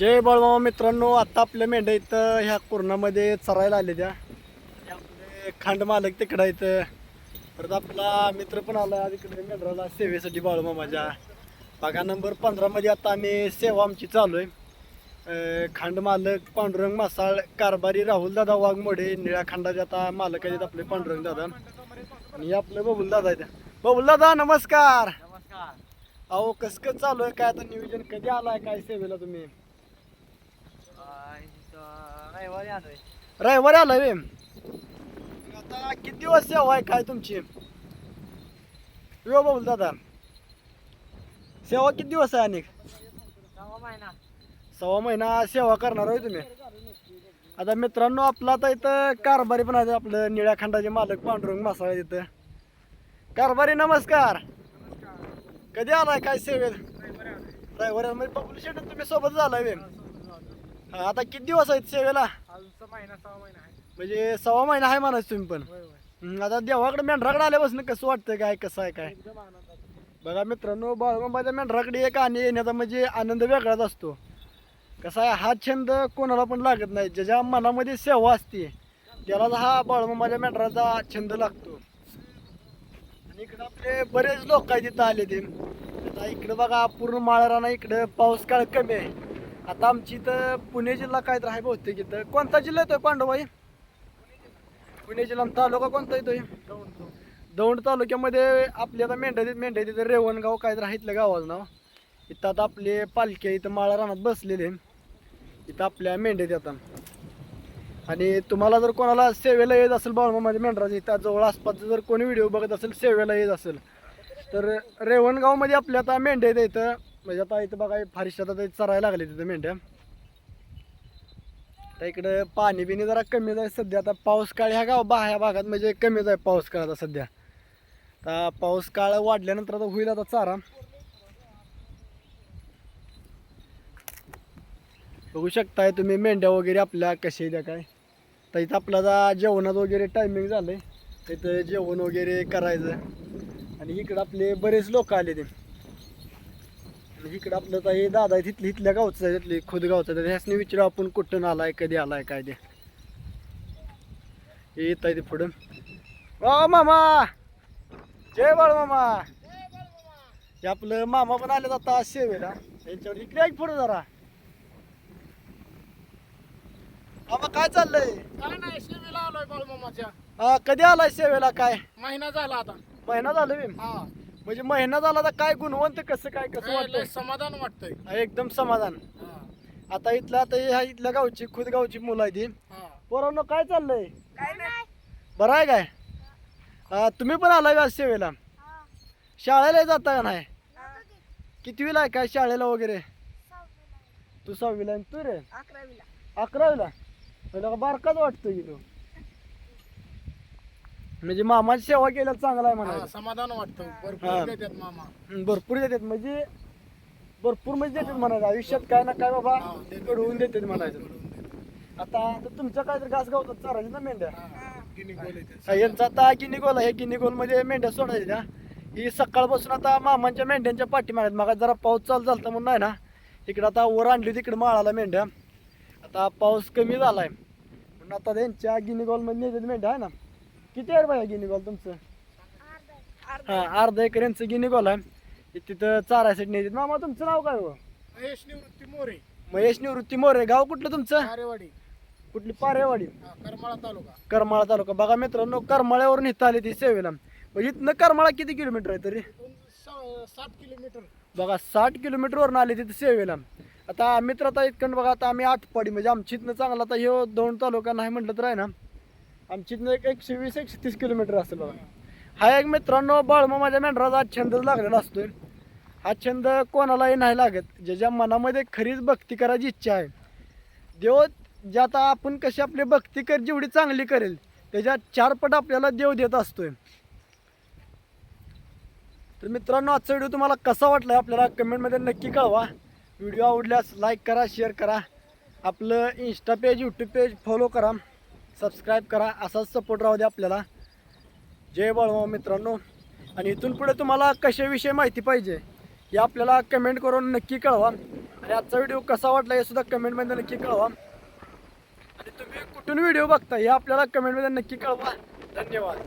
जय बळमामा मित्रांनो आता आपल्या मेंढ्या इथं ह्या कोरोनामध्ये चरायला आले त्या आपले खांड मालक तिकडं इथं परत आपला मित्र पण आला तिकडे मेंढराला सेवेसाठी बाळूमामाच्या बघा नंबर पंधरामध्ये आता आम्ही सेवा आमची चालू आहे. खांड मालक पांडुरंग मासाळ कारभारी राहुल दादा वाघमोडे निळ्या खांडाचे आता मालक आहेत आपले पांडुरंग दादा. आणि आपले बबुल दादा आहेत. बबुल दादा नमस्कार. नमस्कार. अहो कसं कसं चालू आहे? काय आता नियोजन कधी आलाय? काय सेवेला तुम्ही? रविवारी आलोय. रविवारी आलाय आता किती दिवस सेवा आहे काय तुमची? यो बोल दादा. सेवा किती दिवस आहे अनेक? महिना. सव्वा महिना सेवा करणार आहे तुम्ही. आता मित्रांनो आपला आता इथं कारभारी पण आहे आपलं निळ्या खंडाचे मालक पांडुरंग मासाळ इथं. कारभारी नमस्कार. कधी आलाय काय सेवेत? रविवारी म्हणजे बबुल शेट तुम्ही सोबत झालाय हा, आता किती दिवस आहेत सेवेला? अजून महिना सहा महिना आहे. म्हणजे सव्वा महिना आहे म्हणायचं तुम्ही पण. होय होय. हम्म, आता देवाकडे मेंढराकडे आल्यापासून कसं वाटतं काय कसं आहे काय? एकदम बघा मित्रांनो बाळूमाबाच्या मेंढराकडे एक आणि येण्याचा म्हणजे आनंद वेगळाच असतो. कसा आहे हा छंद कोणाला पण लागत नाही. ज्याच्या मनामध्ये सेवा असते त्याला हा बाळूमाबाच्या मेंढराचा छंद लागतो. आणि इकडं आपले बरेच लोक आहेत तिथं आले ते आता इकडं बघा पूर्ण माळराना इकडं पाऊस काळ कमी आहे. आता आमची इथं पुणे जिल्हा काय तर आहे बहुतेक इथं. कोणता जिल्हा येतोय पांडवाई पुणे जिल्हा तालुका कोणता येतोय? दौंड तालुक्यामध्ये आपल्या आता मेंढ्या मेंढ्या तिथं रेवणगाव काय तर आहे इथलं गावाचं नाव. इथं आता आपले पालखे इथं माळा रानात बसलेले इथं आपल्या मेंढ्या येतात आणि तुम्हाला जर कोणाला सेवेला येत असेल बाळमामाच्या मेंढराच्या इथं जवळ आसपासचं जर कोणी व्हिडिओ बघत असेल सेवेला येत असेल तर रेवणगावमध्ये आपल्या आता मेंढ्या आहेत इथं. म्हणजे आता इथं बघा फारिश आता चरायला लागले तिथं मेंढ्या. आता इकडं पाणी बिणी जरा कमी आहे सध्या. आता पाऊस काळ ह्या गाव बा ह्या भागात म्हणजे कमी आहे पाऊस काळ आता सध्या. आता पाऊस काळ वाढल्यानंतर आता होईल आता चारा. बघू शकताय तुम्ही मेंढ्या वगैरे आपल्या कशा द्या काय. तर इथं आपल्याला जेवणात वगैरे टायमिंग झालं आहे इथं जेवण वगैरे करायचं. आणि इकडं आपले बरेच लोक आले ते इकडं आपलं आता हे दादा आहे तिथली इथल्या गावचं आहे तिथली खुद गावचं आहे तर ह्यासनी विचारू आपण कुठून आलाय कधी आलाय काय ते. येत आहे ते पुढं. ओ मामा! जय बाळ मामा! हे आपलं मामा पण आले आता सेवेला यांच्यावर इकडे ऐक पुढे जरा. मामा काय चाललंय? काय नाही शिवीला आलोय बाळमामाच्या हा कधी आलाय सेवेला काय? महिना झाला आता. महिना झाला हा. म्हणजे महिना झाला तर काय गुणवंत कसं काय कसं लय वाटतंय? समाधान वाटतंय. हा, एकदम समाधान. हा. आता इथलं आता हे ह्या इथल्या गावची खुद गावची मुलं आहे ती हा. पोरांनो काय चाललंय? बरं आहे काय? हा, तुम्ही पण आलाय आज सेवेला? शाळेला जाता का नाही? कितवीला आहे? काय शाळेला वगैरे? तू सहावीला आणि तू रे? अकरावीला. अकरावीला? पहिला का बारकाच वाटतोय की तू. म्हणजे मामाची सेवा केल्याला चांगला आहे हा, म्हणायचं समाधान वाटतं. हा. भरपूर देतात मामा. भरपूर देतात म्हणजे भरपूर म्हणजे देतात म्हणायचं. आयुष्यात काय ना काय बाबा हा, देतात. घडवून देतात म्हणायचं. देतात. आता आता तुमच्या काय तर घास गावतात चारायचे ना मेंढ्या? हा, गिनी गोल येतात. हा, यांचा आता गिनी गोल आहे. गिनी गोलमध्ये मेंढ्या सोडायच्या ही सकाळपासून आता मामांच्या मेंढ्यांच्या पाठीमागत मग जरा पाऊस चालू झालता म्हणून आहे ना. इकडं आता वर आणली तिकडे माळाला मेंढ्या. आता पाऊस कमी झालाय. म्हणून आता त्यांच्या गिनी गोलमध्ये नेतात मेंढ्या आहे ना. किती आहे बाया गिनी गोल तुमचं? हा अर्धा एकर यांचं गिनी गोल आहे. हे तिथं चारायसाठी नेतात. मामा तुमचं नाव काय हो? महेश निवृत्ती मोरे. महेश निवृत्ती मोरे. गाव कुठलं तुमचं? आरेवाडी कुठली? पारेवाडी. हा, करमाळा तालुका. करमाळा तालुका. बघा मित्रांनो करमाळ्यावरून इथं आली ती सेवेला. म्हणजे इथनं करमाळा किती किलोमीटर आहे तरी? साठ किलोमीटर. बघा साठ किलोमीटरवरून आली तिथे सेवेला. आता मित्र आता इतकं बघा आता आम्ही आठपाडी म्हणजे आमची इथनं चांगला आता ह्यो दोन तालुका नाही म्हटलं तर आहे ना? आमची एक एकशे वीस एकशे तीस किलोमीटर असेल बघा. हा एक मित्रांनो बाळमा माझ्या मेंढराचा छंद लागलेला असतोय. हा छंद कोणालाही नाही लागत. ज्याच्या मनामध्ये खरीच भक्ती करायची इच्छा आहे देव जे आता आपण कशी आपली भक्ती कर जेवढी चांगली करेल त्याच्या चारपट आपल्याला देव देत असतोय. तर मित्रांनो आजचा व्हिडिओ तुम्हाला कसा वाटला आपल्याला कमेंटमध्ये नक्की कळवा. व्हिडिओ आवडल्यास लाईक करा शेअर करा. आपलं insta page YouTube page follow करा. सबस्क्राईब करा. असाच सपोर्ट राहू द्या आपल्याला. जय बाळमाव मित्रांनो. आणि इथून पुढे तुम्हाला कशाविषयी माहिती पाहिजे हे आपल्याला कमेंट करून नक्की कळवा. आणि आजचा व्हिडिओ कसा वाटला हे सुद्धा कमेंटमध्ये नक्की कळवा. आणि तुम्ही कुठून व्हिडिओ बघता हे आपल्याला कमेंटमध्ये नक्की कळवा. धन्यवाद.